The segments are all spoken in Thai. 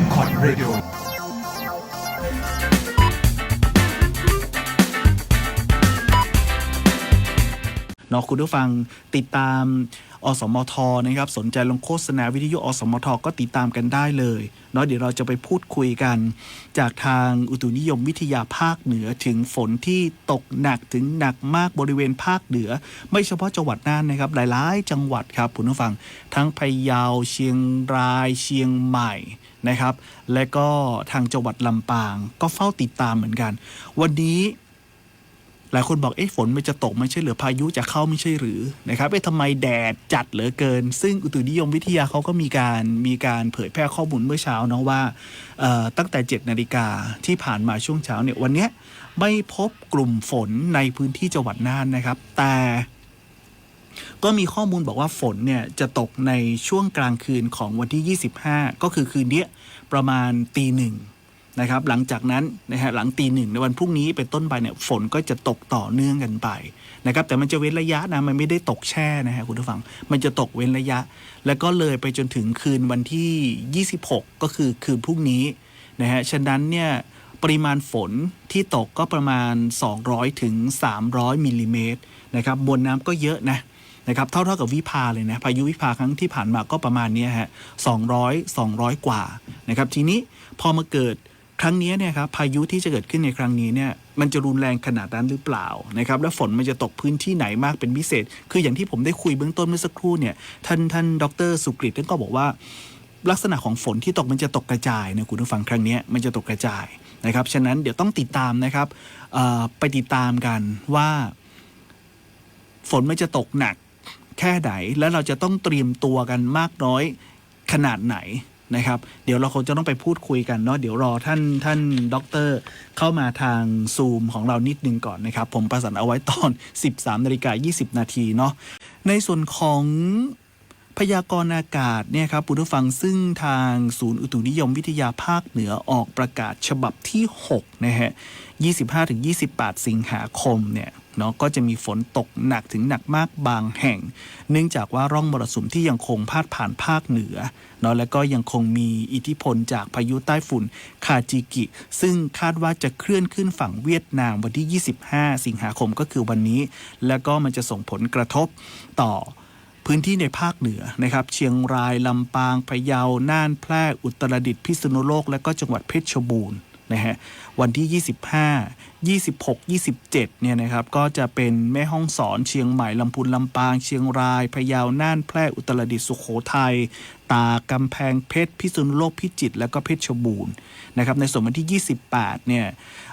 m c o t Radio เนาะคุณผู้ฟังติดตามอสมทนะครับสนใจลงโฆษณาวิทยุอสมทก็ติดตามกันได้เลยเนาะเดี๋ยวเราจะไปพูดคุยกัน จากทางอุตุนิยมวิทยาภาคเหนือถึงฝนที่ตกหนักถึงหนักมากบริเวณภาคเหนือ ไม่เฉพาะจังหวัดน่านนะครับ หลายๆ จังหวัดครับคุณผู้ฟัง ทั้งพะเยาเชียงรายเชียงใหม่ นะครับ และก็ทางจังหวัดลำปาง ก็เฝ้าติดตามเหมือนกัน วันนี้หลายคนบอกเอ๊ะฝนมันจะตกไม่ใช่หรือพายุจะเข้าไม่ใช่หรือนะครับเอ๊ะทำไมแดดจัดเหลือเกิน ซึ่งอุตุนิยมวิทยาเขาก็มีการมีการเผยแพร่ข้อมูลเมื่อเช้าเนาะว่าตั้งแต่ 7นาฬิกาที่ผ่านมาช่วงเช้าเนี่ยวันนี้ไม่พบกลุ่มฝนในพื้นที่จังหวัดน่านนะครับ แต่ ก็มีข้อมูลบอกว่าฝนเนี่ยจะตกในช่วงกลางคืนของวันที่ 25 ก็คือคืนเนี้ยประมาณตีหนึ่งนะครับหลังจากนั้นนะฮะหลังตีหนึ่งในวันพรุ่งนี้เป็นต้นไปเนี่ยฝนก็จะตกต่อเนื่องกันไปนะครับแต่มันจะเว้นระยะนะมันไม่ได้ตกแช่นะฮะคุณผู้ฟัง มันจะตกเว้นระยะ แล้วก็เลยไปจนถึงคืนวันที่ 26 ก็คือคืนพรุ่งนี้นะฮะฉะนั้นเนี่ยปริมาณฝนที่ตกก็ประมาณ 200ถึง300มิลลิเมตรนะครับมวลน้ำก็เยอะนะ นะครับเท่าเท่ากับวิภาเลยนะพายุวิภาครั้งที่ผ่านมาก็ประมาณนี้ฮะสองร้อยสองร้อยกว่านะครับทีนี้พอมาเกิดครั้งนี้เนี่ยครับพายุที่จะเกิดขึ้นในครั้งนี้เนี่ยมันจะรุนแรงขนาดนั้นหรือเปล่านะครับแล้วฝนมันจะตกพื้นที่ไหนมากเป็นพิเศษ คืออย่างที่ผมได้คุยเบื้องต้นเมื่อสักครู่เนี่ยท่านท่านดรสุกฤตท่านก็บอกว่า ลักษณะของฝนที่ตกมันจะตกกระจายนะคุณผู้ฟังครั้งนี้มันจะตกกระจายนะครับฉะนั้นเดี๋ยวต้องติดตามนะครับไปติดตามกันว่า ฝนมันจะตกหนัก แค่ไหน แล้วเราจะต้องเตรียมตัวกันมากน้อยขนาดไหนนะครับ เดี๋ยวเราคงจะต้องไปพูดคุยกันเนาะเดี๋ยวรอท่านท่านด็อกเตอร์เข้ามาทางซูมของเรานิดนึงก่อนนะครับ ผมประสานเอาไว้ตอน 13นาฬิกา20 นาทีเนาะในส่วนของ พยากรณ์อากาศเนี่ยครับผู้ฟังซึ่งทางศูนย์อุตุนิยมวิทยาภาคเหนือออกประกาศฉบับที่ 6 นะฮะ 25-28 สิงหาคมเนี่ยเนาะก็จะมีฝนตกหนักถึงหนักมากบางแห่ง เนื่องจากว่าร่องมรสุมที่ยังคงพาดผ่านภาคเหนือเนาะและก็ยังคงมีอิทธิพลจากพายุใต้ฝุ่นคาจิกิ ซึ่งคาดว่าจะเคลื่อนขึ้นฝั่งเวียดนามวันที่ 25 สิงหาคมก็คือวันนี้ แล้วก็มันจะส่งผลกระทบต่อ พื้นที่ในภาคเหนือนะครับ เชียงราย ลำปางพะเยา น่านแพร่ อุตรดิตถ์พิษณุโลก และก็จังหวัดเพชรบูรณ์นะฮะวันที่ 25 26 27 เนี่ยนะครับ ก็จะเป็นแม่ห้องสอนเชียงใหม่ลำพูนลำปาง เชียงรายพะเยาน่านแพร่อุตรดิตถ์สุโขทัย ตากำแพงเพชรพิษณุโลกพิจิตรและก็เพชรบูรณ์นะครับในส่วนวันที่ 28 เนี่ย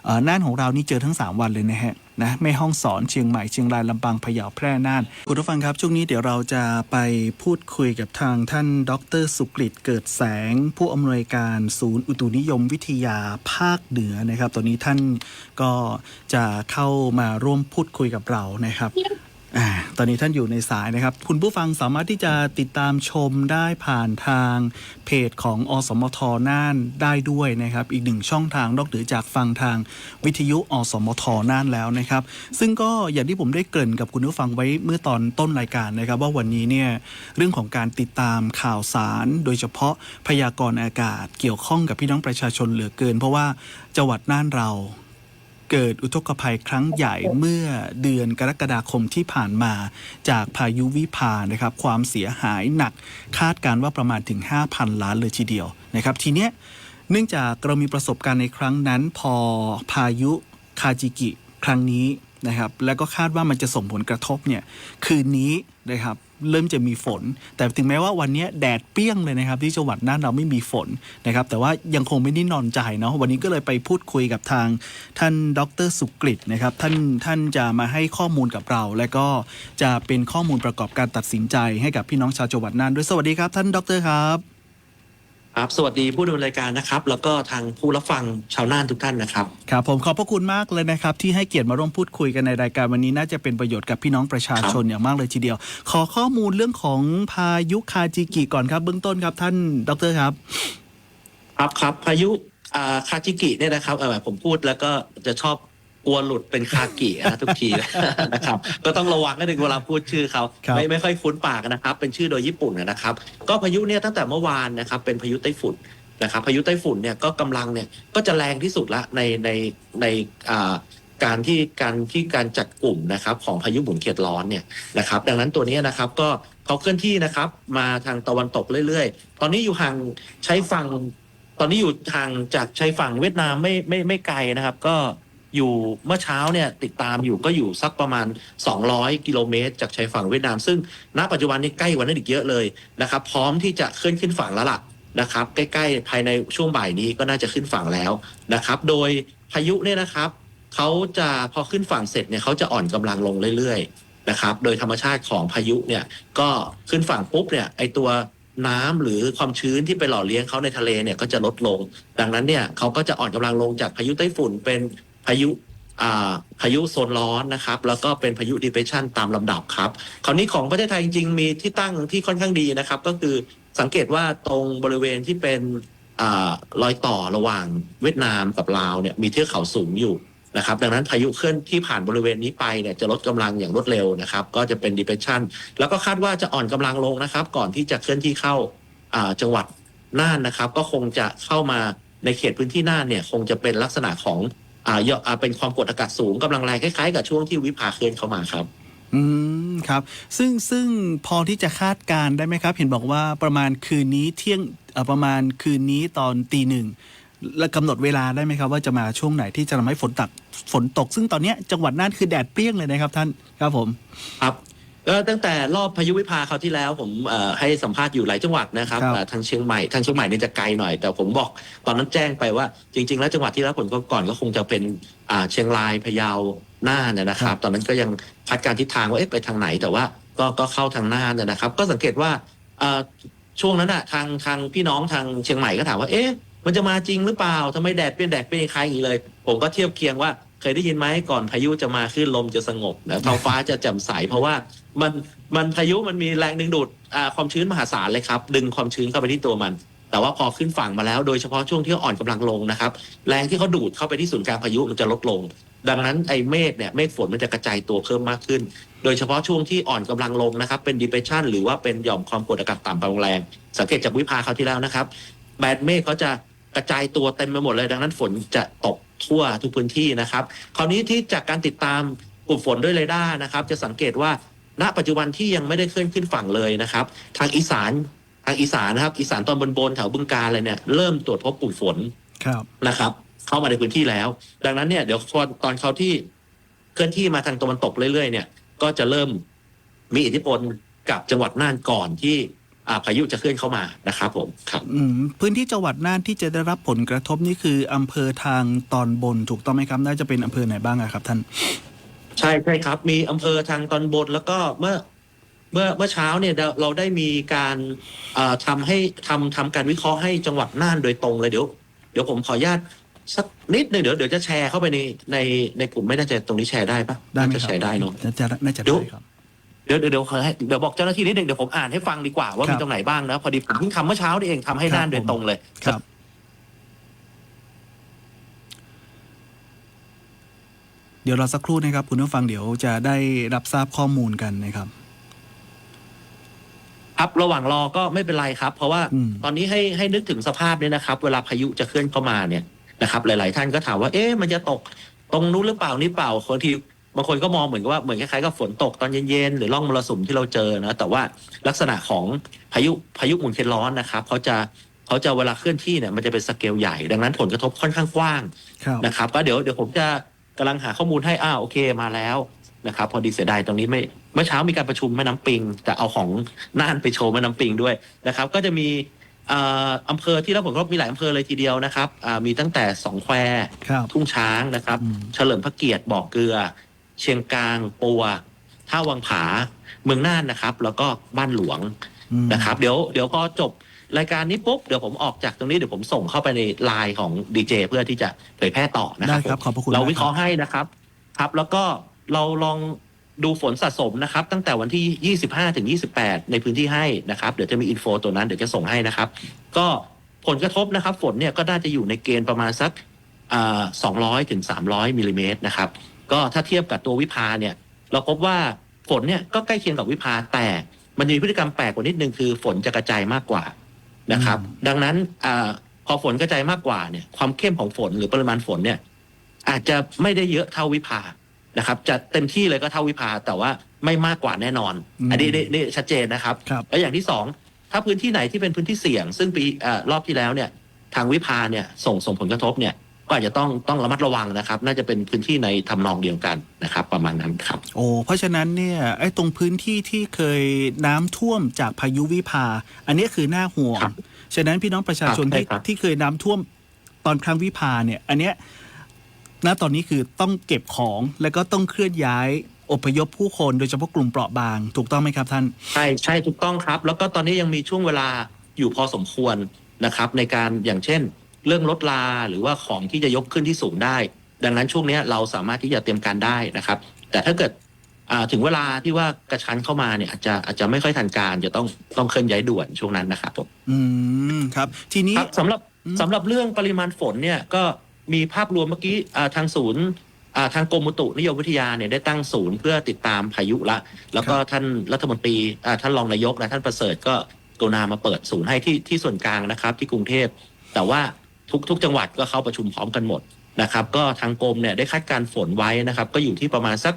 เอ่อน่านของเรานี่เจอทั้ง 3 วันเลยนะฮะนะแม่ห้องสอนเชียงใหม่เชียงรายลำปางพะเยาแพร่น่านคุณผู้ฟังครับ ช่วงนี้เดี๋ยวเราจะไปพูดคุยกับทางท่าน ดรสุกฤตเกิดแสง ผู้อำนวยการศูนย์อุตุนิยมวิทยาภาคเหนือนะครับ ตอนนี้ท่านก็จะเข้ามาร่วมพูดคุยกับเรานะครับ อตอนนี้ท่านอยู่ในสายนะครับ คุณผู้ฟังสามารถที่จะติดตามชมได้ผ่านทางเพจของอสมทน่านได้ด้วยนะครับ อีกหนึ่งช่องทางนอกเหนือจากฟังทางวิทยุอสมทน่านแล้วนะครับ ซึ่งก็อย่างที่ผมได้เกริ่นกับคุณผู้ฟังไว้เมื่อตอนต้นรายการนะครับ ว่าวันนี้เนี่ยเรื่องของการติดตามข่าวสาร โดยเฉพาะพยากรณ์อากาศเกี่ยวข้องกับพี่น้องประชาชนเหลือเกิน เพราะว่าจังหวัดน่านเรา เกิดอุทกภัยครั้งใหญ่เมื่อเดือนกรกฎาคมที่ผ่านมา จากพายุวิภานะครับ ความเสียหายหนักคาดการว่าประมาณถึง 5,000 ล้านเลยทีเดียวนะครับทีเนี้ยเนื่องจากเรามีประสบการณ์ในครั้งนั้น พอพายุคาจิกิครั้งนี้นะครับ แล้วก็คาดว่ามันจะส่งผลกระทบเนี่ยคืนนี้นะครับ เริ่มจะมีฝน แต่ถึงแม้ว่าวันนี้แดดเปี้ยงเลยนะครับ ที่จังหวัดน่านเราไม่มีฝนนะครับแต่ว่ายังคงไม่ได้นอนใจเนาะวันนี้ก็เลยไปพูดคุยกับทางท่านดรสุกฤตนะครับท่านท่านจะมาให้ข้อมูลกับเรา และก็จะเป็นข้อมูลประกอบการตัดสินใจให้กับพี่น้องชาวจังหวัดน่านด้วยสวัสดีครับ ท่านดรครับ ครับสวัสดีผู้ดำเนินรายการนะครับ แล้วก็ทางผู้รับฟังชาวน่านทุกท่านนะครับ ครับผมขอบพระคุณมากเลยนะครับ ที่ให้เกียรติมาร่วมพูดคุยกันในรายการวันนี้น่าจะเป็นประโยชน์กับพี่น้องประชาชนอย่างมากเลยทีเดียว ขอข้อมูลเรื่องของพายุคาจิกิก่อนครับ เบื้องต้นครับท่านดรครับ ครับครับพายุอ่าคาจิกิเนี่ยนะครับเออผมพูดแล้วก็จะชอบ กลัวหลุดเป็นคากินะทุกทีนะครับ ก็ต้องระวังนิดนึงเวลาพูดชื่อเขาครับไม่ไม่ค่อยคุ้นปากนะครับ เป็นชื่อโดยญี่ปุ่นนะครับ ก็พายุเนี่ยตั้งแต่เมื่อวานนะครับ เป็นพายุไต้ฝุ่นนะครับ พายุไต้ฝุ่นเนี่ยก็กำลังเนี่ยก็จะแรงที่สุดละในในในอ่าการที่การที่การจัดกลุ่มนะครับของพายุหมุนเขตร้อนเนี่ยนะครับ ดังนั้นตัวเนี้ยนะครับก็เขาเคลื่อนที่นะครับ มาทางตะวันตกเรื่อยๆ ตอนนี้อยู่ห่างใช้ฝั่ง ตอนนี้อยู่ห่างจากชายฝั่งเวียดนามไม่ไม่ไม่ไกลนะครับ ก็ อยู่เมื่อเช้าเนี่ยติดตามอยู่ก็อยู่สักประมาณ 200 กิโลเมตร จากชายฝั่งเวียดนาม ซึ่งณปัจจุบันนี้ใกล้กว่านั้นอีกเยอะเลยนะครับ พร้อมที่จะเคลื่อนขึ้นฝั่งแล้วล่ะนะครับ ใกล้ๆ ภายในช่วงบ่ายนี้ก็น่าจะขึ้นฝั่งแล้วนะครับ โดยพายุเนี่ยนะครับเขาจะพอขึ้นฝั่งเสร็จเนี่ยเขาจะอ่อนกำลังลงเรื่อยๆนะครับโดยธรรมชาติของพายุเนี่ยก็ขึ้นฝั่งปุ๊บเนี่ยไอตัวน้ำหรือความชื้นที่ไปหล่อเลี้ยงเขาในทะเลเนี่ยก็จะลดลง ดังนั้นเนี่ยเขาก็จะอ่อนกำลังลงจากพายุไต้ฝุ่นเป็น พายุพายุโซนร้อนนะครับ แล้วก็เป็นพายุ depression ตามลำดับครับ คราวนี้ของประเทศไทยจริงๆ มีที่ตั้งที่ค่อนข้างดีนะครับ ก็คือสังเกตว่าตรงบริเวณที่เป็นอรอยต่อระหว่างเวียดนามกับลาวเนี่ยมีเทือกเขาสูงอยู่นะครับ ดังนั้นพายุเคลื่อนที่ผ่านบริเวณนี้ไปเนี่ยจะลดกำลังอย่างรวดเร็วนะครับ ก็จะเป็น depression แล้วก็คาดว่าจะอ่อนกำลังลงนะครับ ก่อนที่จะเคลื่อนที่เข้าจังหวัดน่านนะครับ ก็คงจะเข้ามาในเขตพื้นที่น่านเนี่ยคงจะเป็นลักษณะของ อ่าเยอะอ่าเป็นความกดอากาศสูงกำลังแรงคล้ายๆ กับช่วงที่วิภาเคลื่อนเข้ามาครับอืมครับ ซึ่งซึ่งพอที่จะคาดการณ์ได้ไหมครับ เห็นบอกว่าประมาณคืนนี้เที่ยงเอ่อประมาณคืนนี้ตอนตีหนึ่งแล้วกำหนดเวลาได้ไหมครับ ว่าจะมาช่วงไหนที่จะทำให้ฝนตักฝนตก ซึ่งตอนเนี้ยจังหวัดน่านคือแดดเปรี้ยงเลยนะครับท่านครับผม ครับ ก็ตั้งแต่รอบพายุวิภาคราวที่แล้ว ผมเอ่อให้สัมภาษณ์อยู่หลายจังหวัดนะครับครับ เอ่อทางเชียงใหม่ทางเชียงใหม่เนี่ยจะไกลหน่อย แต่ผมบอกตอนนั้นแจ้งไปว่า จริง ๆ แล้วจังหวัดที่รับผลก่อนก็คงจะเป็นอ่าเชียงรายพะเยาน่านนะนะครับ ตอนนั้นก็ยังคาดการณ์ทิศทางว่าเอ๊ะไปทางไหน แต่ว่าก็ก็เข้าทางน่านนะครับ ก็สังเกตว่าเอ่อช่วงนั้นอะทางทางพี่น้องทางเชียงใหม่ก็ถามว่าเอ๊ะ มันจะมาจริงหรือเปล่าทำไมแดดเป็นแดดเป็นคล้ายอย่างนี้เลย ผมก็เทียบเคียงว่าเคยได้ยินไหมก่อนพายุจะมาขึ้นลมจะสงบนะท้องฟ้าจะแจ่มใสเพราะว่า มันมันพายุมันมีแรงดึงดูดอ่าความชื้นมหาศาลเลยครับ ดึงความชื้นเข้าไปที่ตัวมัน แต่ว่าพอขึ้นฝั่งมาแล้วโดยเฉพาะช่วงที่อ่อนกำลังลงนะครับ แรงที่เขาดูดเข้าไปที่ศูนย์กลางพายุมันจะลดลง ดังนั้นไอ้เมฆเนี่ยเมฆฝนมันจะกระจายตัวเพิ่มมากขึ้น โดยเฉพาะช่วงที่อ่อนกำลังลงนะครับ เป็น depression หรือว่าเป็นหย่อมความกดอากาศต่ำกำลังแรง สังเกตจากวิภาคราวที่แล้วนะครับแบดเมฆเขาจะกระจายตัวเต็มไปหมดเลยดังนั้นฝนจะตกทั่วทุกพื้นที่นะครับ คราวนี้ที่จากการติดตามกลุ่มฝนด้วยเรดาร์นะครับ จะสังเกตว่า ณปัจจุบันที่ยังไม่ได้เคลื่อนขึ้นฝั่งเลยนะครับ ทางอีสานทางอีสานนะครับอีสานตอนบนๆแถวบึงกาฬอะไรเนี่ยเริ่มตรวจพบกลุ่มฝนครับนะครับ เข้ามาในพื้นที่แล้ว ดังนั้นเนี่ยเดี๋ยวตอนตอนเขาที่เคลื่อนที่มาทางตะวันตกเรื่อยๆเนี่ย ก็จะเริ่มมีอิทธิพลกับจังหวัดน่านก่อนที่อ่าพายุจะเคลื่อนเข้ามานะครับผมครับอืมพื้นที่จังหวัดน่านที่จะได้รับผลกระทบนี่คืออำเภอทางตอนบนถูกต้องไหมครับ น่าจะเป็นอำเภอไหนบ้างอะครับท่าน ใช่ใช่ครับ มีอำเภอทางตอนบนแล้วก็เมื่อเมื่อเมื่อเช้าเนี่ยเราเราได้มีการอ่าทำให้ทำทำการวิเคราะห์ให้จังหวัดน่านโดยตรงเลยเดี๋ยว เดี๋ยวผมขออนุญาตสักนิดหนึงเดี๋ยวเดี๋ยวจะแชร์เข้าไปในในในกลุ่มไม่แน่ใจตรงนี้แชร์ได้ปะได้ไหมน่าจะครับแชร์ได้เนาะน่าจะน่าจะเดี๋ยวได้ครับ เดี๋ยวเดี๋ยวเดี๋ยวขอให้เดี๋ยวบอกเจ้าหน้าที่นิดหนึ่งเดี๋ยวผมอ่านให้ฟังดีกว่าว่าครัมีบตรงไหนบ้างนะพอดีผมเพิ่งทำเมื่อเช้านี่เองทำให้ครับน่านโดยผมตรงเลย ครับ เดี๋ยวเราสักครู่นะครับ คุณผู้ฟังเดี๋ยวจะได้รับทราบข้อมูลกันนะครับ ครับระหว่างรอก็ไม่เป็นไรครับ เพราะว่าอืมตอนนี้ให้ให้นึกถึงสภาพเนี่ยนะครับ เวลาพายุจะเคลื่อนเข้ามาเนี่ยนะครับ หลาย ๆ ท่านก็ถามว่า เอ๊ะมันจะตกตรงนู้นหรือเปล่านี่เปล่าบางทีบางคนก็มองเหมือนกับว่าเหมือนคล้ายๆกับฝนตกตอนเย็นๆหรือร่องมรสุมที่เราเจอนะ แต่ว่าลักษณะของพายุพายุหมุนเขตร้อนนะครับเขาจะเขาจะเวลาเคลื่อนที่เนี่ยมันจะเป็นสเกลใหญ่ ดังนั้นผลกระทบค่อนข้างกว้างครับนะครับ ก็เดี๋ยวเดี๋ยวผมจะ กำลังหาข้อมูลให้อ้าวโอเคมาแล้วนะครับพอดีเสียดายตรงนี้ไม่เมื่อเช้ามีการประชุมแม่น้ำปิงแต่เอาของน่านไปโชว์แม่น้ำปิงด้วยนะครับ ก็จะมีเอ่ออำเภอที่รับผลกระทบมีหลายอำเภอเลยทีเดียวนะครับอ่ามีตั้งแต่สองแควครับทุ่งช้างนะครับอืมเฉลิมพระเกียรติบ่อเกลือ เชียงกลางปัวท่าวังผา เมืองน่านนะครับ แล้วก็บ้านหลวงอืมนะครับ เดี๋ยวเดี๋ยวพอจบ รายการนี้ปุ๊บเดี๋ยวผมออกจากตรงนี้เดี๋ยวผมส่งเข้าไปในไลน์ของดีเจเพื่อที่จะเผยแพร่ต่อนะคได้รับครับขอบพระคุณเรามกวิเคราะห์ให้นะครับครับ แล้วก็เราลองดูฝนสะสมนะครับ ตั้งแต่วันที่ 25 ถึง 28 ในพื้นที่ให้นะครับ เดี๋ยวจะมีอินโฟตัวนั้นเดี๋ยวจะส่งให้นะครับ ก็ผลกระทบนะครับฝนเนี่ยก็น่าจะอยู่ในเกณฑ์ประมาณสักอ่า200ถึง300มิลลิเมตรนะครับ ก็ถ้าเทียบกับตัววิภาเนี่ย เราพบว่าฝนเนี่ยก็ใกล้เคียงกับวิภาแต่มันมีพฤติกรรมแปลกกว่านิดนึงคือฝนจะกระจายมากกว่า นะครับ ดังนั้นอ่าพอฝนกระจายมากกว่าเนี่ยความเข้มของฝนหรือปริมาณฝนเนี่ย อาจจะไม่ได้เยอะเท่าวิภานะครับ จะเต็มที่เลยก็เท่าวิภาแต่ว่าไม่มากกว่าแน่นอนอืมอันนี้นี่นี่ชัดเจนนะครับครับแล้วอย่างที่สองถ้าพื้นที่ไหนที่เป็นพื้นที่เสี่ยง ซึ่งปีเออรอบที่แล้วเนี่ย ทางวิภาเนี่ยส่งส่งผลกระทบเนี่ย ก็อาจจะต้องต้องระมัดระวังนะครับ น่าจะเป็นพื้นที่ในทำนองเดียวกันนะครับ ประมาณนั้นครับ โอ้เพราะฉะนั้นเนี่ยไอ้ตรงพื้นที่ที่เคยน้ำท่วมจากพายุวิภา อันนี้คือหน้าห่วงครับฉะนั้นพี่น้องประชาชนครับที่ใช่ครับที่เคยน้ำท่วมตอนครั้งวิภาเนี่ย อันเนี้ยณตอนนี้คือต้องเก็บของแล้วก็ต้องเคลื่อนย้ายอพยพผู้คนโดยเฉพาะกลุ่มเปราะบาง ถูกต้องไหมครับท่าน ใช่ใช่ถูกต้องครับ แล้วก็ตอนนี้ยังมีช่วงเวลาอยู่พอสมควรนะครับ ในการอย่างเช่น เรื่องรถลาหรือว่าของที่จะยกขึ้นที่สูงได้ ดังนั้นช่วงเนี้ยเราสามารถที่จะเตรียมการได้นะครับ แต่ถ้าเกิดอ่าถึงเวลาที่ว่ากระชั้นเข้ามาเนี่ยอาจจะอาจจะไม่ค่อยทันการจะต้องต้องเคลื่อนย้ายด่วนช่วงนั้นนะครับผมอืมครับ ทีนี้ครับสำหรับอืมสำหรับเรื่องปริมาณฝนเนี่ยก็มีภาพรวมเมื่อกี้อ่าทางศูนย์อ่าทางกรมอุตุนิยมวิทยาเนี่ยได้ตั้งศูนย์เพื่อติดตามพายุละ แล้วก็ท่านรัฐมนตรีอ่าท่านรองนายกและท่านประเสริฐก็กรุณามาเปิดศูนย์ให้ที่ที่ส่วนกลางนะครับ ที่กรุงเทพแต่ว่า ทุกทุกจังหวัดก็เข้าประชุมพร้อมกันหมดนะครับ ก็ทางกรมเนี่ยได้คาดการฝนไว้นะครับ ก็อยู่ที่ประมาณสัก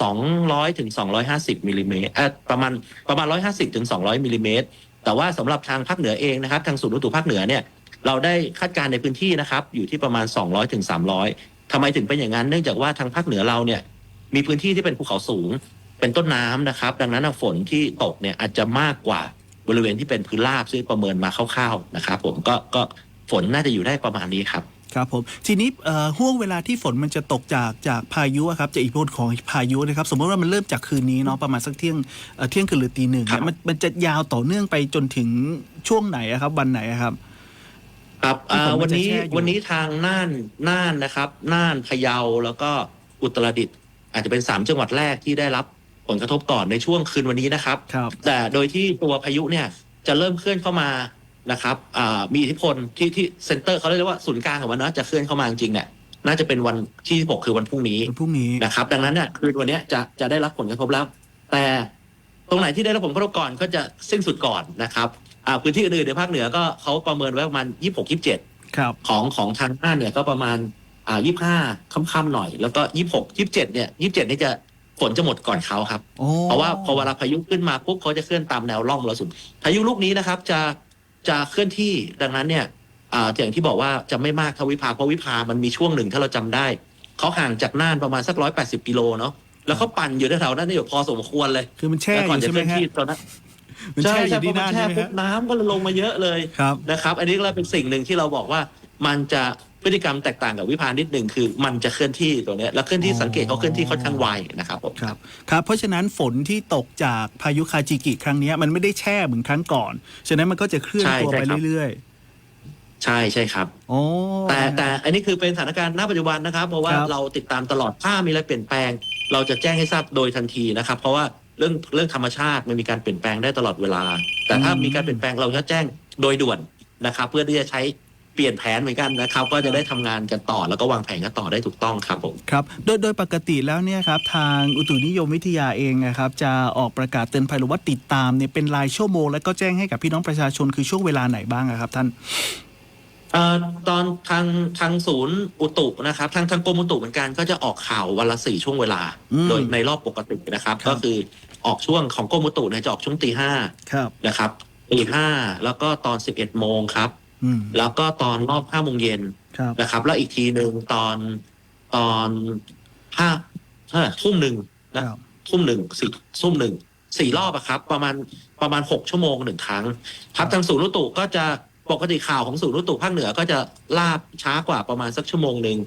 สองร้อยถึงสองร้อยห้าสิบมิลลิเมตรประมาณประมาณร้อยห้าสิบถึงสองร้อยมิลลิเมตรแต่ว่าสำหรับทางภาคเหนือเองนะครับ ทางศูนย์อุตุภาคเหนือเนี่ยเราได้คาดการณ์ในพื้นที่นะครับ อยู่ที่ประมาณ200ถึง300ทำไมถึงเป็นอย่างนั้น เนื่องจากว่าทางภาคเหนือเราเนี่ยมีพื้นที่ที่เป็นภูเขาสูง เป็นต้นน้ำนะครับ ดังนั้นฝนที่ตกเนี่ยอาจจะมากกว่าบริเวณที่เป็นพื้นราบซึ่งประเมินมาคร่าวๆนะครับ ผมก็ก็ ฝนน่าจะอยู่ได้ประมาณนี้ครับ ครับผม ทีนี้เอ่อห่วงเวลาที่ฝนมันจะตกจากจากพายุอะครับจากอิทธิพลของพายุนะครับ สมมติว่ามันเริ่มจากคืนนี้เนาะประมาณสักเที่ยงเอ่อเที่ยงคืนหรือตีหนึ่งครับเนี่ยมันมันจะยาวต่อเนื่องไปจนถึงช่วงไหนอะครับ วันไหนอะครับครับอ่าที่ฝนมันวันนี้จะแช่อยู่วันนี้ทางน่านน่านนะครับน่านพะเยาแล้วก็อุตรดิตถ์อาจจะเป็นสามจังหวัดแรกที่ได้รับผลกระทบก่อนในช่วงคืนวันนี้นะครับครับแต่โดยที่ตัวพายุเนี่ยจะเริ่มเคลื่อนเข้ามา นะครับอ่ามีอิทธิพลที่ที่เซ็นเตอร์เขาเรียกว่าศูนย์กลางของมันเนาะจะเคลื่อนเข้ามาจริงๆเนี่ยน่าจะเป็นวันที่ 6 คือวันพรุ่งนี้วันพรุ่งนี้นะครับ ดังนั้นเนี่ยคืนวันเนี้ยจะจะได้รับผลกระทบแล้ว แต่ตรงไหนที่ได้รับผลกระทบก่อนก็จะสิ้นสุดก่อนนะครับอ่าพื้นที่อื่นๆในภาคเหนือก็เขาประเมินไว้ประมาณยี่หกยี่เจ็ดครับของของทางน่านเนี่ยก็ประมาณอ่ายี่ห้าค่ำๆหน่อย แล้วก็ยี่หกยี่เจ็ดเนี่ยยี่เจ็ดนี่จะฝนจะหมดก่อนเขาครับโอ้เพราะว่าพอเวลาพายุขึ้นมาปุ๊บเขาจะเคลื่อนตามแนวร่องมรสุมพายุลูกนี้นะครับจะ จะเคลื่อนที่ดังนั้นเนี่ยอ่าอย่างที่บอกว่าจะไม่มากเท่าวิภาเพราะวิภามันมีช่วงหนึ่งถ้าเราจำได้ เขาห่างจากน่านประมาณสักร้อยแปดสิบกิโลเนาะแล้วเขาปั่นอยู่แถวๆนั้นอยู่พอสมควรเลยคือมันแช่แล้วอก่อนยู่จะใช่เคไหมลื่อนฮะที่ตอนนั้น มันใช่แช่อใช่ยู่พอที่มัน่านนแช่ใช่ไหมปุ๊ฮะบน้ำก็ลงมาเยอะเลยครับ นะครับ อันนี้ก็เป็นสิ่งหนึ่งที่เราบอกว่ามันจะ พฤติกรรมแตกต่างกับวิพานิดหนึ่งคือ มันจะเคลื่อนที่ตัวเนี้ยแล้วเคลื่อนที่อ๋อสังเกตเขาเคลื่อนที่ค่อนข้างไวนะครับผมครับครับ เพราะฉะนั้นฝนที่ตกจากพายุคาจิกิครั้งเนี้ยมันไม่ได้แช่เหมือนครั้งก่อน ฉะนั้นมันก็จะเคลื่อนตัวไปเรื่อยใช่ใช่ครับๆโอ้แต่แต่อันนี้คือเป็นสถานการณ์ณปัจจุบันนะครับ เพราะว่าครับเราติดตามตลอดถ้ามีอะไรเปลี่ยนแปลง เราจะแจ้งให้ทราบโดยทันทีนะครับ เพราะว่าเรื่องเรื่องธรรมชาติมันมีการเปลี่ยนแปลงได้ตลอดเวลา แต่ถ้ามีการเปลี่ยนแปลงเราจะแจ้งโดยด่วนนะครับ เพื่อที่จะใช้ เปลี่ยนแผนเหมือนกันนะครับ ก็จะได้ทำงานกันต่อ แล้วก็วางแผนกันต่อได้ถูกต้องครับผมครับโดยโดยปกติแล้วเนี่ยครับทางอุตุนิยมวิทยาเองนะครับจะออกประกาศเตือนภัยหรือว่าติดตามเนี่ยเป็นรายชั่วโมง แล้วก็แจ้งให้กับพี่น้องประชาชนคือช่วงเวลาไหนบ้างอะครับท่านเอ่อตอนทางทางศูนย์อุตุนะครับ ทางทางกรมอุตุเหมือนกันก็จะออกข่าววันละสี่ช่วงเวลาอืมโดยในรอบปกตินะครับครับ ก็คือออกช่วงของกรมอุตุเนี่ยจะออกช่วงตีห้าครับนะครับตีห้าแล้วก็ตอนสิบเอ็ดโมงครับ อืมแล้วก็ตอนรอบห้าโมงเย็นครับ นะครับ แล้วอีกทีหนึ่งตอนตอนห้าห้าทุ่มหนึ่งคนะรับ ทุ่มหนึ่งสี่ทุ่มหนึ่งสี่รอบอะครับ ประมาณประมาณหกชั่วโมงหนึ่งครั้ง ครับทางศูนย์อุตุก็จะปกติข่าวของศูนย์อุตุภาคเหนือก็จะลาบช้ากว่าประมาณสักชั่วโมงหนึ่ง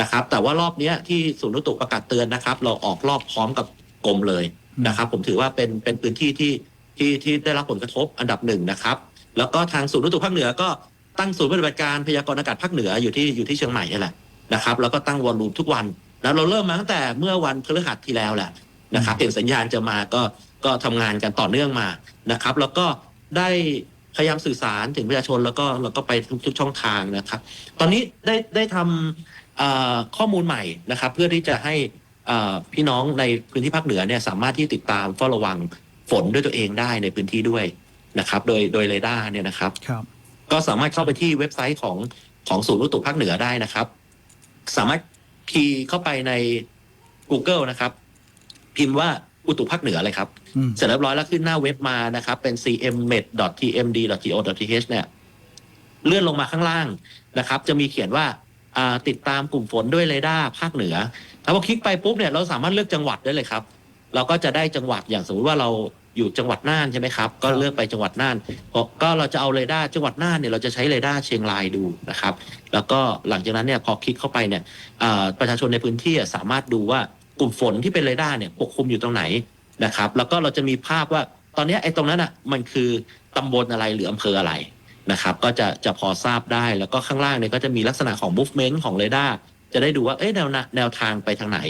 นะครับ แต่ว่ารอบเนี้ยที่ศูนย์อุตุประกาศเตือนนะครับ เราออกรอบพร้อมกับกรมเลยนะครับ ผมถือว่าเป็นเป็นพื้นที่ที่ที่ที่ได้รับผลกระทบอันดับหนึ่งนะครับ แล้วก็ทางศูนย์อุตุภาคเหนือก็ ตั้งศูนย์ปฏิบัติการพยากรณ์อากาศภาคเหนืออยู่ที่อยู่ที่เชียงใหม่นี่แหละนะครับแล้วก็ตั้งวอลลุ่มทุกวัน แล้วเราเริ่มมาตั้งแต่เมื่อวันพฤหัสที่แล้วแหละนะครับเห็นสัญญาณจะมาก็ก็ทำงานกันต่อเนื่องมานะครับ แล้วก็ได้พยายามสื่อสารถึงประชาชนแล้วก็แล้วก็ไปทุกๆช่องทางนะครับ ตอนนี้ได้ได้ทำเอ่อข้อมูลใหม่นะครับ เพื่อที่จะให้เอ่อพี่น้องในพื้นที่ภาคเหนือเนี่ยสามารถที่ติดตามเฝ้าระวังฝนด้วยตัวเองได้ในพื้นที่ด้วยนะครับ โดยโดยเรดาร์เนี่ยนะครับครับ ก็สามารถเข้าไปที่เว็บไซต์ของของศูนย์อุตุภาคเหนือได้นะครับ สามารถคีย์เข้าไปใน Google นะครับ พิมพ์ว่าอุตุภาคเหนือเลยครับอืมเสร็จเรียบร้อยแล้วขึ้นหน้าเว็บมานะครับ เป็น cmmed.tmd.go.th เนี่ย เลื่อนลงมาข้างล่างนะครับ จะมีเขียนว่าอ่าติดตามกลุ่มฝนด้วยเรดาร์ภาคเหนือ ถ้าพอคลิกไปปุ๊บเนี่ยเราสามารถเลือกจังหวัดได้เลยครับ เราก็จะได้จังหวัดอย่างสมมติว่าเรา อยู่จังหวัดน่านใช่ไหมครับ ก็เลือกไปจังหวัดน่านพอก็เราจะเอาเรดาร์จังหวัดน่านเนี่ยเราจะใช้เรดาร์เชียงรายดูนะครับ แล้วก็หลังจากนั้นเนี่ยพอคลิกเข้าไปเนี่ยอ่าประชาชนในพื้นที่อะสามารถดูว่ากลุ่มฝนที่เป็นเรดาร์เนี่ยปกคลุมอยู่ตรงไหนนะครับ แล้วก็เราจะมีภาพว่าตอนเนี้ยไอ้ตรงนั้นอะมันคือตำบลอะไรหรืออำเภออะไรนะครับ ก็จะจะพอทราบได้แล้วก็ข้างล่างเนี่ยก็จะมีลักษณะของ movement ของเรดาร์จะได้ดูว่าเอ๊ะแนวนะแนวทางไปทางไหน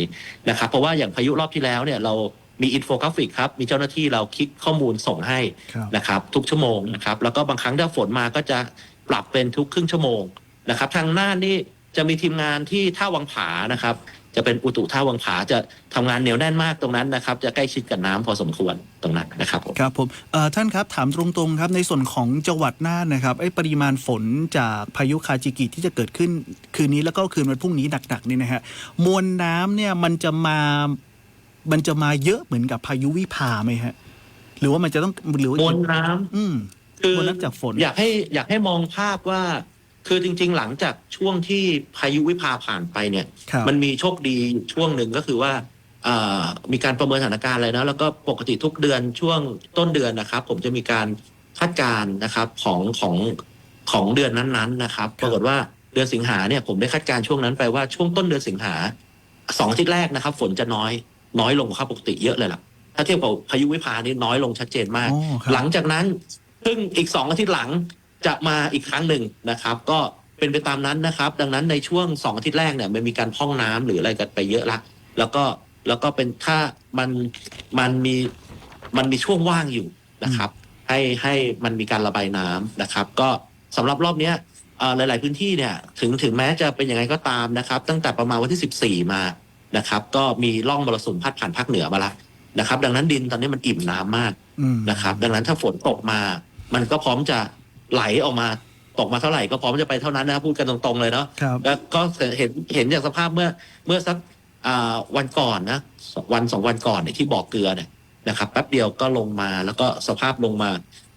นะครับ เพราะว่าอย่างพายุรอบที่แล้วเนี่ยเรา มีอินโฟกราฟิกครับ มีเจ้าหน้าที่เราคลิกข้อมูลส่งให้ครับนะครับ ทุกชั่วโมงนะครับ แล้วก็บางครั้งถ้าฝนมาก็จะปรับเป็นทุกครึ่งชั่วโมงนะครับ ทางหน้านนี่จะมีทีมงานที่ท่าวังผานะครับ จะเป็นอุตุท่าวังผาจะทำงานเหนียวแน่นมากตรงนั้นนะครับ จะใกล้ชิดกับน้ำพอสมควรตรงนั้นนะครับผมครับผมเอ่อท่านครับถามตรงๆครับในส่วนของจังหวัดน่านนะครับไอ้ปริมาณฝนจากพายุคาจิกิที่จะเกิดขึ้นคืนนี้แล้วก็คืนวันพรุ่งนี้หนักๆนี่นะฮะมวลน้ำเนี่ยมันจะมา มันจะมาเยอะเหมือนกับพายุวิภาไหมฮะ หรือว่ามันจะต้องหรือว่ามวลน้ำ อืมคือมวลน้ำจากฝน อยากให้อยากให้มองภาพว่า คือจริง ๆ หลังจากช่วงที่พายุวิภาผ่านไปเนี่ย ครับมันมีโชคดีอยู่ช่วงหนึ่งก็คือว่าอ่ามีการประเมินสถานการณ์เลยนะแล้วก็ปกติทุกเดือนช่วงต้นเดือนนะครับ ผมจะมีการคาดการณ์นะครับของของของเดือนนั้นๆนะครับ ปรากฏว่าเดือนสิงหาเนี่ยผมได้คาดการณ์ช่วงนั้นไปว่าช่วงต้นเดือนสิงหาสองอาทิตย์แรกนะครับ ฝนจะน้อย น้อยลงกว่าปกติเยอะเลยล่ะ ถ้าเทียบกับพายุวิภานี่น้อยลงชัดเจนมาก อ๋อครับ หลังจากนั้นซึ่งอีกสองอาทิตย์หลังจะมาอีกครั้งหนึ่งนะครับ ก็เป็นไปตามนั้นนะครับ ดังนั้นในช่วงสองอาทิตย์แรกเนี่ยมันมีการพร่องน้ำหรืออะไรกันไปเยอะละ แล้วก็แล้วก็เป็นถ้ามันมันมีมันมีช่วงว่างอยู่นะครับ ให้ให้มันมีการระบายน้ำนะครับ ก็สำหรับรอบเนี้ยเอ่อหลาย ๆ พื้นที่เนี่ยถึงถึงแม้จะเป็นยังไงก็ตามนะครับ ตั้งแต่ประมาณวันที่สิบสี่มา นะครับ ก็มีร่องมรสุมพัดผ่านภาคเหนือมาละนะครับ ดังนั้นดินตอนนี้มันอิ่มน้ำมากอืมนะครับ ดังนั้นถ้าฝนตกมา มันก็พร้อมจะไหลออกมาตกมาเท่าไหร่ก็พร้อมจะไปเท่านั้นนะครับพูดกันตรงๆเลยเนาะครับแล้วก็เห็นเห็นจากสภาพเมื่อเมื่อสักอ่าวันก่อนนะวันสองวันก่อนเนี่ยที่บ่อเกลือเนี่ยนะครับแป๊บเดียวก็ลงมาแล้วก็สภาพลงมา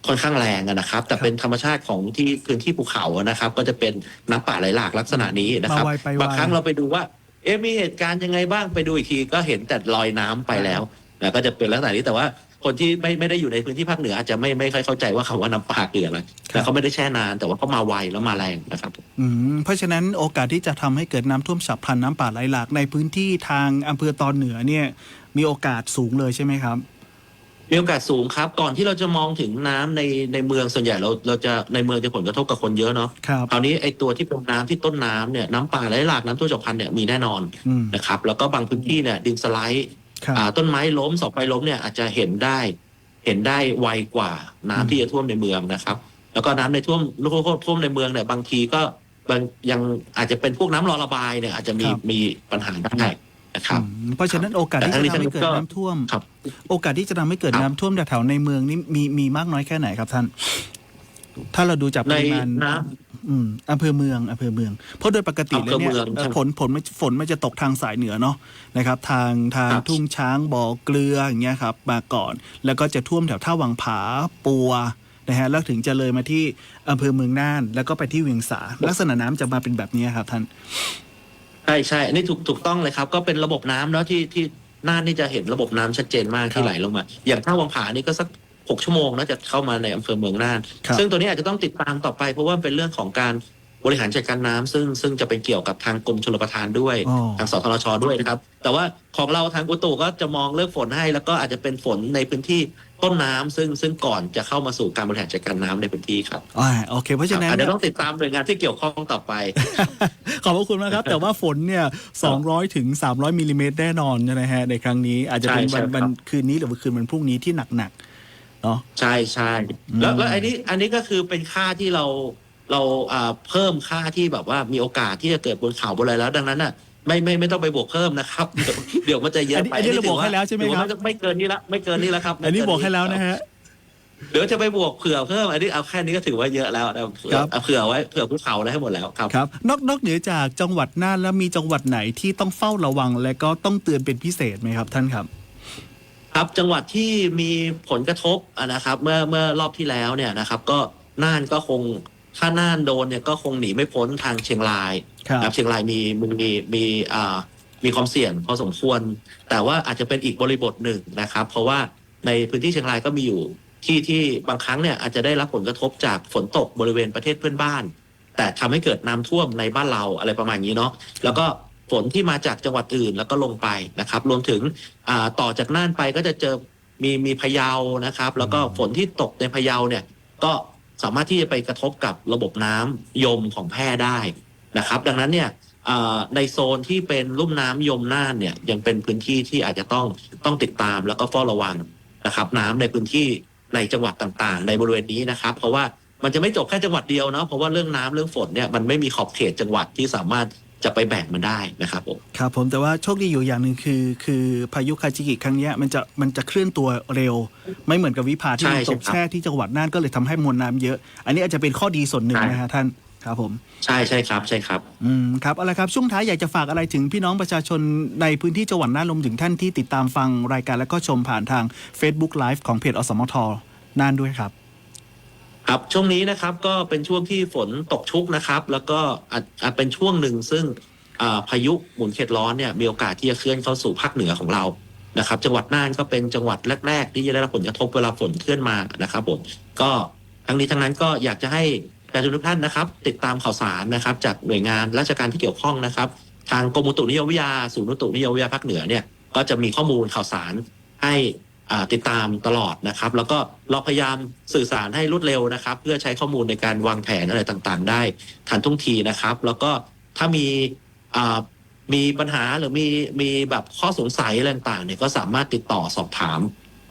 ค่อนข้างแรงอะนะครับ แต่เป็นธรรมชาติของที่พื้นที่ภูเขาอะนะครับ ก็จะเป็นน้ำป่าไหลหลากลักษณะนี้นะครับมาไวไปไวบางครั้งเราไปดูว่า เอ๊ะมีเหตุการณ์ยังไงบ้างไปดูอีกทีก็เห็นแต่ลอยน้ำไปแล้วนะก็จะเป็นลักษณะนี้แต่ว่าคนที่ไม่ไม่ได้อยู่ในพื้นที่ภาคเหนืออาจจะไม่ไม่ค่อยเข้าใจว่าคำว่าน้ำป่าคืออะไรแต่เขาไม่ได้แช่นานแต่ว่าเขามาไวแล้วมาแรงนะครับอืมเพราะฉะนั้นโอกาสที่จะทำให้เกิดน้ำท่วมฉับพลันน้ำป่าไหลหลากในพื้นที่ทางอำเภอตอนเหนือเนี่ยมีโอกาสสูงเลยใช่ไหมครับ มีโอกาสสูงครับ ก่อนที่เราจะมองถึงน้ำในในเมืองส่วนใหญ่เราเราจะในเมืองจะผลกระทบกับคนเยอะเนาะครับ คราวนี้ไอตัวที่เป็นน้ำที่ต้นน้ำเนี่ยน้ำป่าไหลหลากน้ำท่วมฉับพลันเนี่ยมีแน่นอนอืม นะครับ แล้วก็บางพื้นที่เนี่ยดินสไลด์ครับ อ่าต้นไม้ล้มเสาไฟล้มเนี่ยอาจจะเห็นได้ เห็นได้ไวกว่าน้ำอืม ที่จะท่วมในเมืองนะครับ แล้วก็น้ำในท่วมท่วมในเมืองเนี่ยบางทีก็บางยังอาจจะเป็นพวกน้ำรอระบายเนี่ยอาจจะมีมีปัญหาได้ นะครับอืมเพราะฉะนั้นโอกาสที่แต่จะทั้งนี้ทำให้เกิดทั้งนั้นก็น้ำท่วมครับโอกาสที่จะทำให้เกิดครับน้ำท่วมแถวๆในเมืองนี่มีมีมากน้อยแค่ไหนครับท่าน ถ้าเราดูจากปในริมาณน้อืมอำเภอเมืองอำเภอเมือง เพราะโดยปกติแล้วเนี่ยอำเภอเมืองใช่ไหมฝนฝนไม่ฝนมันจะตกทางสายเหนือเนาะนะครับ ทางทางครับทุ่งช้างบ่อเกลืออย่างเงี้ยครับ มาก่อน แล้วก็จะท่วมแถวท่าวังผาปัวนะฮะแล้วถึงจะเลยมาที่อำเภอเมืองน่าน แล้วก็ไปที่เวียงสาลักษณะน้ำจะมาเป็นแบบนี้ครับท่าน ใช่ใช่อันนี้ถูกถูกต้องเลยครับ ก็เป็นระบบน้ำเนาะที่ที่น่านนี่จะเห็นระบบน้ำชัดเจนมากครับที่ไหลลงมา อย่างท่าวังผานี่ก็สักหกชั่วโมงน่าจะเข้ามาในอำเภอเมืองน่าน ครับ ซึ่งตัวนี้อาจจะต้องติดตามต่อไปเพราะว่าเป็นเรื่องของการ บริหารจัดการน้ำซึ่งซึ่งจะเป็นเกี่ยวกับทางกรมชลประทานด้วยอ๋อทางสทชด้วยนะครับ แต่ว่าของเราทางอุตุก็จะมองเลือกฝนให้ แล้วก็อาจจะเป็นฝนในพื้นที่ต้นน้ำซึ่งซึ่งก่อนจะเข้ามาสู่การบริหารจัดการน้ำในพื้นที่ครับอ่าโอเค เพราะฉะนั้นอาจเนี่จะยต้องติดตามหน่วยงานที่เกี่ยวข้องต่อไป ขอบพระคุณมากครับ แต่ว่าฝนเนี่ย200ถึง300มิลลิเมตรแน่นอนนะฮะในครั้งนี้อาจจะเป็นใช่วันใช่ครับวันคืนนี้หรือว่าคืนวันพรุ่งนี้ที่หนักๆเนาะใช่ใช่อืมแล้วแล้วอันนี้อันนี้ก็คือเป็นค่าที่เรา เราอ่าเพิ่มค่าที่แบบว่ามีโอกาสที่จะเกิดบนเขาบนอะไรแล้ว ดังนั้นอะไม่ไม่ไม่ต้องไปบวกเพิ่มนะครับ เดี๋ยวเดี๋ยวมันจะเยอะไปอันนี้อันนี้เราบวกให้แล้วใช่ไหมครับถือว่าไม่เกินนี้ละไม่เกินนี้แล้วครับ อันนี้ไเบอกให้แล้วนะฮะเดี๋ยวจะไปบวกเผื่อเพิ่มอันนี้เอาแค่นี้ก็ถือว่าเยอะแล้วนะเผื่อครับเอาเผื่อไว้เผื่อภูเขาอะไรให้หมดแล้วครับครับ นอกนอกเหนือจากจังหวัดน่านแล้วมีจังหวัดไหนที่ต้องเฝ้าระวัง และก็ต้องเตือนเป็นพิเศษไหมครับ ท่านครับ ครับจังหวัดที่มีผลกระทบอะนะครับ เมื่อเมื่อรอบที่แล้วเนี่ยนะครับ ก็น่านก็คง ถ้าน่านโดนเนี่ยก็คงหนีไม่พ้นทางเชียงรายครับนะครับเชียงรายมีมีมีมีอ่ามีความเสี่ยงพอสมควร แต่ว่าอาจจะเป็นอีกบริบทหนึ่งนะครับ เพราะว่าในพื้นที่เชียงรายก็มีอยู่ที่ที่บางครั้งเนี่ยอาจจะได้รับผลกระทบจากฝนตกบริเวณประเทศเพื่อนบ้าน แต่ทำให้เกิดน้ำท่วมในบ้านเราอะไรประมาณนี้เนาะแล้วก็ฝนที่มาจากจังหวัดอื่นแล้วก็ลงไปนะครับ รวมถึงอ่าต่อจากน่านไปก็จะเจอมีมีพะเยานะครับ แล้วก็ฝนที่ตกในพะเยาเนี่ยก็ สามารถที่จะไปกระทบกับระบบน้ำยมของแพร่ได้นะครับ ดังนั้นเนี่ยในโซนที่เป็นลุ่มน้ำยมน่านเนี่ยยังเป็นพื้นที่ที่อาจจะต้องต้องติดตามแล้วก็เฝ้าระวังนะครับ น้ำในพื้นที่ในจังหวัดต่างๆ ในบริเวณนี้นะครับ เพราะว่ามันจะไม่จบแค่จังหวัดเดียวเนาะเพราะว่าเรื่องน้ำเรื่องฝนเนี่ยมันไม่มีขอบเขตจังหวัดที่สามารถ จะไปแบ่งมันได้นะครับผมครับผมแต่ว่าโชคดีอยู่อย่างหนึ่งคือ คือพายุคาจิกิครั้งเนี้ยมันจะมันจะเคลื่อนตัวเร็ว ไม่เหมือนกับวิภาที่ใช่มันตกใช่ครับแช่ที่จังหวัดน่านก็เลยทำให้มวลน้ำเยอะ อันนี้อาจจะเป็นข้อดีส่วนหนึ่งใช่นะฮะท่านครับผมใช่ใช่ครับใช่ครับอืมครับเอาละครับช่วงท้ายอยากจะฝากอะไรถึงพี่น้องประชาชนในพื้นที่จังหวัดน่านรวมถึงท่านที่ติดตามฟังรายการและก็ชมผ่านทาง Facebook Live ของเพจอสมทน่านด้วยครับ ครับช่วงนี้นะครับก็เป็นช่วงที่ฝนตกชุกนะครับ แล้วก็อาจอาจเป็นช่วงหนึ่งซึ่งอ่าพายุหมุนเขตร้อนเนี่ยมีโอกาสที่จะเคลื่อนเข้าสู่ภาคเหนือของเรานะครับ จังหวัดน่านก็เป็นจังหวัดแรก ๆ ที่จะได้รับผลกระทบเวลาฝนเคลื่อนมานะครับผมก็ทั้งนี้ทั้งนั้นก็อยากจะให้ประชาชนทุกท่านนะครับ ติดตามข่าวสารนะครับ จากหน่วยงานราชการที่เกี่ยวข้องนะครับ ทางกรมอุตุนิยมวิทยาศูนย์อุตุนิยมวิทยาภาคเหนือเนี่ยก็จะมีข้อมูลข่าวสารให้ ติดตามตลอดนะครับ แล้วก็เราพยายามสื่อสารให้รวดเร็วนะครับ เพื่อใช้ข้อมูลในการวางแผนอะไรต่างๆ ได้ทันท่วงทีนะครับ แล้วก็ถ้ามีมีปัญหาหรือมีมีแบบข้อสงสัยอะไรต่างๆเนี่ยก็สามารถติดต่อสอบถาม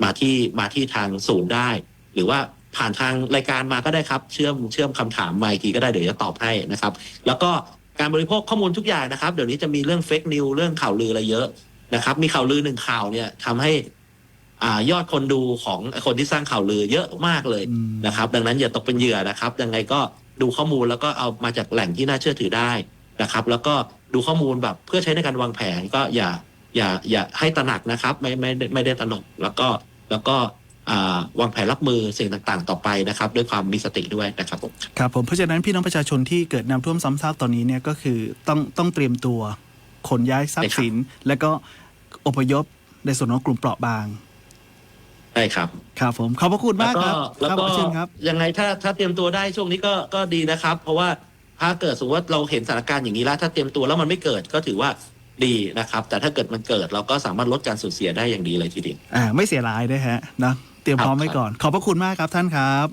มาที่มาที่ทางศูนย์ได้ หรือว่าผ่านทางรายการมาก็ได้ครับ เชื่อมเชื่อมคำถามมาอีกทีก็ได้เดี๋ยวจะตอบให้นะครับ แล้วก็การบริโภคข้อมูลทุกอย่างนะครับ เดี๋ยวนี้จะมีเรื่องเฟกนิวเรื่องข่าวลืออะไรเยอะนะครับ มีข่าวลือหนึ่งข่าวเนี่ยทำให้ อ่ายอดคนดูของคนที่สร้างข่าวลือเยอะมากเลยอืมนะครับ ดังนั้นอย่าตกเป็นเหยื่อนะครับยังไงก็ดูข้อมูลแล้วก็เอามาจากแหล่งที่น่าเชื่อถือได้นะครับ แล้วก็ดูข้อมูลแบบเพื่อใช้ในการวางแผนก็อย่าอย่าอย่าให้ตระหนักนะครับ ไม่ไม่ไม่ไม่ได้ตระหนกแล้วก็แล้วก็อ่าวางแผนรับมือสิ่งต่างๆ ต่อไปนะครับ ด้วยความมีสติด้วยนะครับผมครับผมเพราะฉะนั้นพี่น้องประชาชนที่เกิดน้ำท่วมซ้ำซากตอนนี้เนี่ยก็คือต้องต้องเตรียมตัวขนย้ายทรัพย์สิน และก็อพยพในส่วนของกลุ่มเปราะบางใช่ครับครับผมขอบพระคุณแล้วมากก็ครับแล้วครับก็เชิญครับยังไงถ้าถ้าเตรียมตัวได้ช่วงนี้ก็ก็ดีนะครับ เพราะว่าถ้าเกิดสมมติว่าเราเห็นสถานการณ์อย่างนี้แล้วถ้าเตรียมตัวแล้วมันไม่เกิดก็ถือว่าดีนะครับ แต่ถ้าเกิดมันเกิดเราก็สามารถลดการสูญเสียได้อย่างดีเลยทีเดียวอ่าไม่เสียรายด้วยฮะนะเตรียมพร้อมครับไว้ก่อน ขอบพระคุณมากครับท่านครับ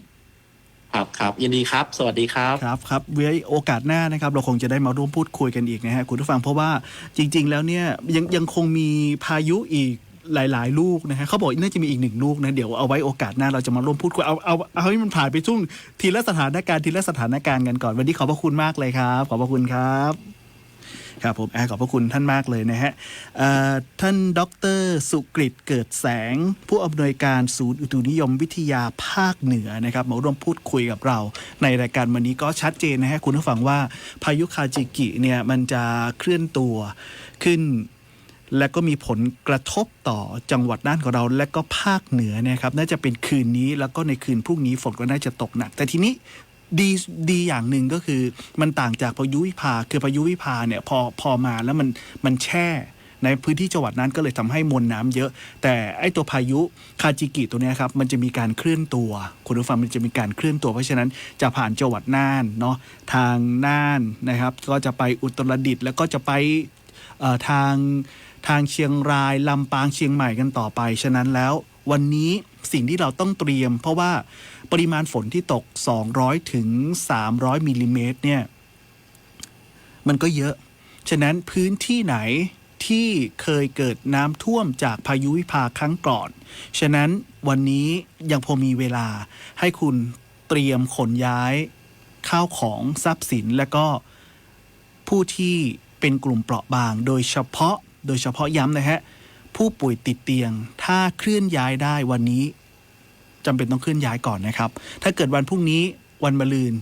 ครับครับยินดีครับ สวัสดีครับครับครับไว้โอกาสหน้านะครับ เราคงจะได้มาร่วมพูดคุยกันอีกนะฮะคุณผู้ฟังเพราะว่าจริง ๆ แล้วเนี่ยยังยังคงมีพายุอีก หลาย ๆ ลูกนะฮะเขาบอกน่าจะมีอีกหนึ่งลูกนะ เดี๋ยวเอาไว้โอกาสหน้าเราจะมาร่วมพูดคุยเอาเอาเอาให้มันผ่านไปช่วงทีละสถานการณ์ทีละสถานการณ์กันก่อน วันนี้ขอบพระคุณมากเลยครับ ขอบพระคุณครับครับผมแอร์ขอบพระคุณท่านมากเลยนะฮะท่านดร สุกฤตเกิดแสง ผู้อำนวยการศูนย์อุตุนิยมวิทยาภาคเหนือนะครับมาร่วมพูดคุยกับเรา ในรายการวันนี้ก็ชัดเจนนะฮะคุณผู้ฟังว่าพายุคาจิกิเนี่ยมันจะเคลื่อนตัวขึ้น และก็มีผลกระทบต่อจังหวัดน่านของเรา และก็ภาคเหนือเนะครับน่าจะเป็นคืนนี้แล้วก็ในคืนพรุ่งนี้ฝนก็น่าจะตกหนัก แต่ทีนี้ดีดีอย่างหนึ่งก็คือมันต่างจากพายุวิภาคือพายุวิภาเนี่ยพอพอมาแล้วมันมันแช่ ในพื้นที่จังหวัดนั้นก็เลยทำให้มวลน้ำเยอะ แต่ไอตัวพายุคาจิกิตัวนี้ครับมันจะมีการเคลื่อนตัวคุณผู้ฟังมันจะมีการเคลื่อนตัว เพราะฉะนั้นจะผ่านจังหวัดน่านเนาะทางน่านนะครับ ก็จะไปอุตรดิตถ์แล้วก็จะไปทาง ทางเชียงราย ลำปางเชียงใหม่กันต่อไป ฉะนั้นแล้ว วันนี้สิ่งที่เราต้องเตรียม เพราะว่าปริมาณฝนที่ตก 200ถึง300มิลลิเมตรเนี่ยมันก็เยอะ ฉะนั้นพื้นที่ไหนที่เคยเกิดน้ำท่วมจากพายุวิภาครั้งก่อน ฉะนั้นวันนี้ยังพอมีเวลาให้คุณเตรียมขนย้ายข้าวของทรัพย์สินและก็ผู้ที่เป็นกลุ่มเปราะบาง โดยเฉพาะ โดยเฉพาะย้ำนะฮะ ผู้ป่วยติดเตียง ถ้าเคลื่อนย้ายได้วันนี้จำเป็นต้องเคลื่อนย้ายก่อนนะครับ ถ้าเกิดวันพรุ่งนี้วันมะรืน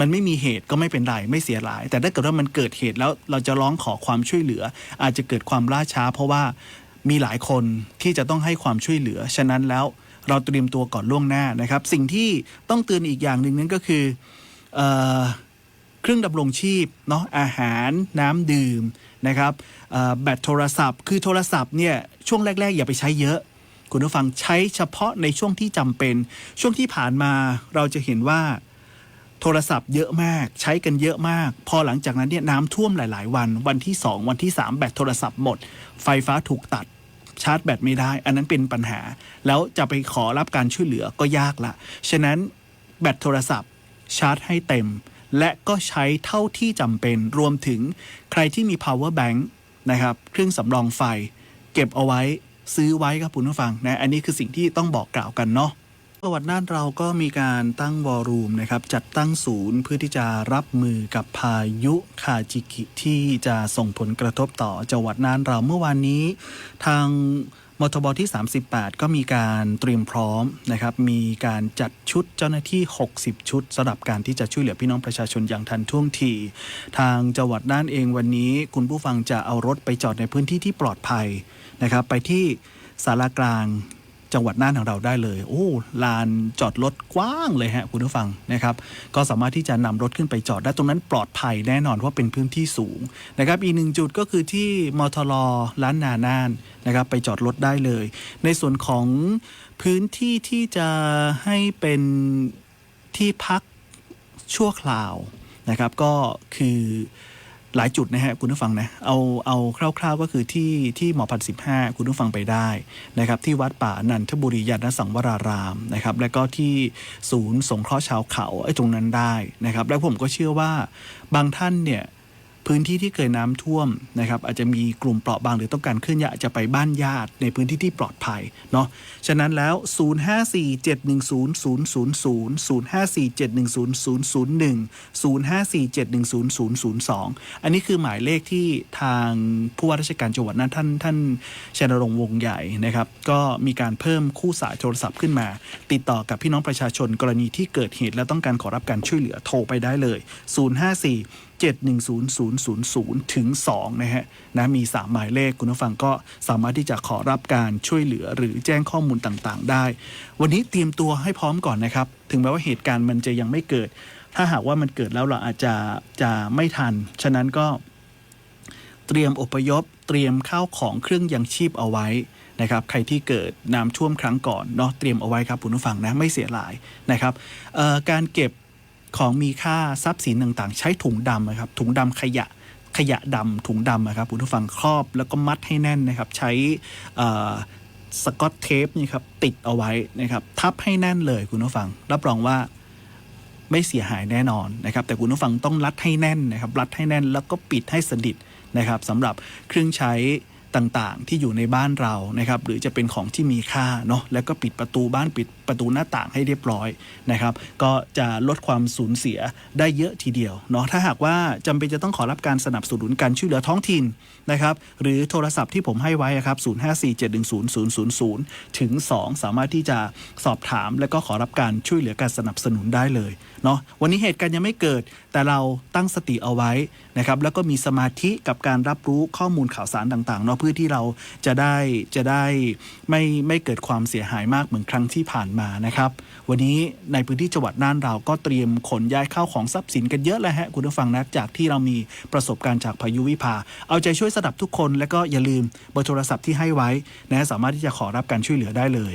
มันไม่มีเหตุก็ไม่เป็นไรไม่เสียหลาย แต่ถ้าเกิดว่ามันเกิดเหตุแล้วเราจะร้องขอความช่วยเหลือ อาจจะเกิดความล่าช้า เพราะว่ามีหลายคนที่จะต้องให้ความช่วยเหลือ ฉะนั้นแล้วเราเตรียมตัวก่อนล่วงหน้านะครับ สิ่งที่ต้องเตือนอีกอย่างหนึ่งนั่นก็คือเอเครื่องดำรงชีพเนาะอาหารน้ำดื่ม นะครับแบตโทรศัพท์ คือโทรศัพท์เนี่ยช่วงแรก ๆ อย่าไปใช้เยอะ คุณผู้ฟังใช้เฉพาะในช่วงที่จำเป็น ช่วงที่ผ่านมาเราจะเห็นว่าโทรศัพท์เยอะมากใช้กันเยอะมาก พอหลังจากนั้นเนี่ยน้ำท่วมหลาย ๆ วัน วันที่ 2 วันที่ 3 แบตโทรศัพท์หมด ไฟฟ้าถูกตัด ชาร์จแบตไม่ได้ อันนั้นเป็นปัญหา แล้วจะไปขอรับการช่วยเหลือก็ยากละ ฉะนั้นแบตโทรศัพท์ชาร์จให้เต็ม และก็ใช้เท่าที่จำเป็นรวมถึงใครที่มี power bank นะครับเครื่องสำรองไฟ เก็บเอาไว้ซื้อไว้ครับคุณผู้ฟังนะอันนี้คือสิ่งที่ต้องบอกกล่าวกันเนาะจังหวัดน่านเราก็มีการตั้งวอรูมนะครับจัดตั้งศูนย์เพื่อที่จะรับมือกับพายุคาจิกิที่จะส่งผลกระทบต่อจังหวัดน่านเราเมื่อวานนี้ ทาง มทบที่ 38 ก็มีการเตรียมพร้อมนะครับ มีการจัดชุดเจ้าหน้าที่ 60 ชุดสำหรับการที่จะช่วยเหลือพี่น้องประชาชนอย่างทันท่วงที ทางจังหวัดน่านเองวันนี้ คุณผู้ฟังจะเอารถไปจอดในพื้นที่ที่ปลอดภัยนะครับ ไปที่สารากลาง จังหวัดน่านของเราได้เลย โอ้ลานจอดรถกว้างเลยฮะคุณผู้ฟังนะครับก็สามารถที่จะนำรถขึ้นไปจอดได้ตรงนั้นปลอดภัยแน่นอนเพราะเป็นพื้นที่สูงนะครับอีกหนึ่งจุดก็คือที่มทรล้านนาน่านนะครับไปจอดรถได้เลย ในส่วนของพื้นที่ที่จะให้เป็นที่พักชั่วคราวนะครับก็คือ หลายจุดนะฮะคุณผู้ฟังนะเอาเอาคร่าวๆก็คือที่ที่หมอพันสิบห้าคุณผู้ฟังไปได้นะครับที่วัดป่านันทบุรียานสังวรารามนะครับแล้วก็ที่ศูนย์สงเคราะห์ชาวเขาไอ้ตรงนั้นได้นะครับแล้วผมก็เชื่อว่าบางท่านเนี่ย พื้นที่ที่เคยน้ำท่วมนะครับอาจจะมีกลุ่มเปราะบางหรือต้องการเคลื่อนย้ายอาจจะไปบ้านญาติในพื้นที่ที่ปลอดภัยเนาะฉะนั้นแล้ว 0547100000 5 4 7 1 0 0 0 1 0547100002 อันนี้คือหมายเลขที่ทางผู้ว่าราชการจังหวัดนั้นท่านท่านชนรงค์วงใหญ่นะครับ ก็มีการเพิ่มคู่สายโทรศัพท์ขึ้นมา ติดต่อกับพี่น้องประชาชนกรณีที่เกิดเหตุและต้องการขอรับการช่วยเหลือโทรไปได้เลย 054 7100000 ถึง 2 นะฮะนะมี 3 หมายเลขคุณผู้ฟังก็สามารถที่จะขอรับการช่วยเหลือหรือแจ้งข้อมูลต่างๆ ได้ วันนี้เตรียมตัวให้พร้อมก่อนนะครับ ถึงแม้ว่าเหตุการณ์มันจะยังไม่เกิด ถ้าหากว่ามันเกิดแล้วเราอาจจะจะไม่ทัน ฉะนั้นก็เตรียมอพยพ เตรียมข้าวของเครื่องยังชีพเอาไว้นะครับใครที่เกิดน้ำท่วมครั้งก่อนเนาะเตรียมเอาไว้ครับคุณผู้ฟังนะไม่เสียหลายนะครับการเก็บ ของมีค่าทรัพย์สินต่างๆ ใช้ถุงดำนะครับถุงดำขยะขยะดำถุงดำนะครับคุณผู้ฟังครอบแล้วก็มัดให้แน่นนะครับ ใช้สกอตเทปนี่ครับติดเอาไว้นะครับ ทับให้แน่นเลยคุณผู้ฟัง รับรองว่าไม่เสียหายแน่นอนนะครับ แต่คุณผู้ฟังต้องรัดให้แน่นนะครับ รัดให้แน่นแล้วก็ปิดให้สนิทนะครับสำหรับเครื่องใช้ ต่างๆ ที่อยู่ในบ้านเรานะครับหรือจะเป็นของที่มีค่าเนาะแล้วก็ปิดประตูบ้านปิดประตูหน้าต่างให้เรียบร้อยนะครับ ก็จะลดความสูญเสียได้เยอะทีเดียวเนาะถ้าหากว่าจำเป็นจะต้องขอรับการสนับสนุนการช่วยเหลือท้องถิ่นนะครับหรือโทรศัพท์ที่ผมให้ไว้ครับ0547100000 ถึง 2 สามารถที่จะสอบถาม และก็ขอรับการช่วยเหลือการสนับสนุนได้เลยเนาะวันนี้เหตุการณ์ยังไม่เกิด แต่เราตั้งสติเอาไว้นะครับแล้วก็มีสมาธิกับการรับรู้ข้อมูลข่าวสารต่างๆเนาะเพื่อที่เราจะได้จะได้ไม่ไม่เกิดความเสียหายมากเหมือนครั้งที่ผ่านมานะครับ วันนี้ในพื้นที่จังหวัดน่านเราก็เตรียมขนย้ายข้าวของทรัพย์สินกันเยอะเลยฮะคุณผู้ฟังนะจากที่เรามีประสบการณ์จากพายุวิภา เอาใจช่วยสนับทุกคนและก็อย่าลืมเบอร์โทรศัพท์ที่ให้ไว้นะสามารถที่จะขอรับการช่วยเหลือได้เลย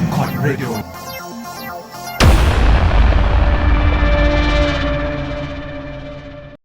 m c o t Radio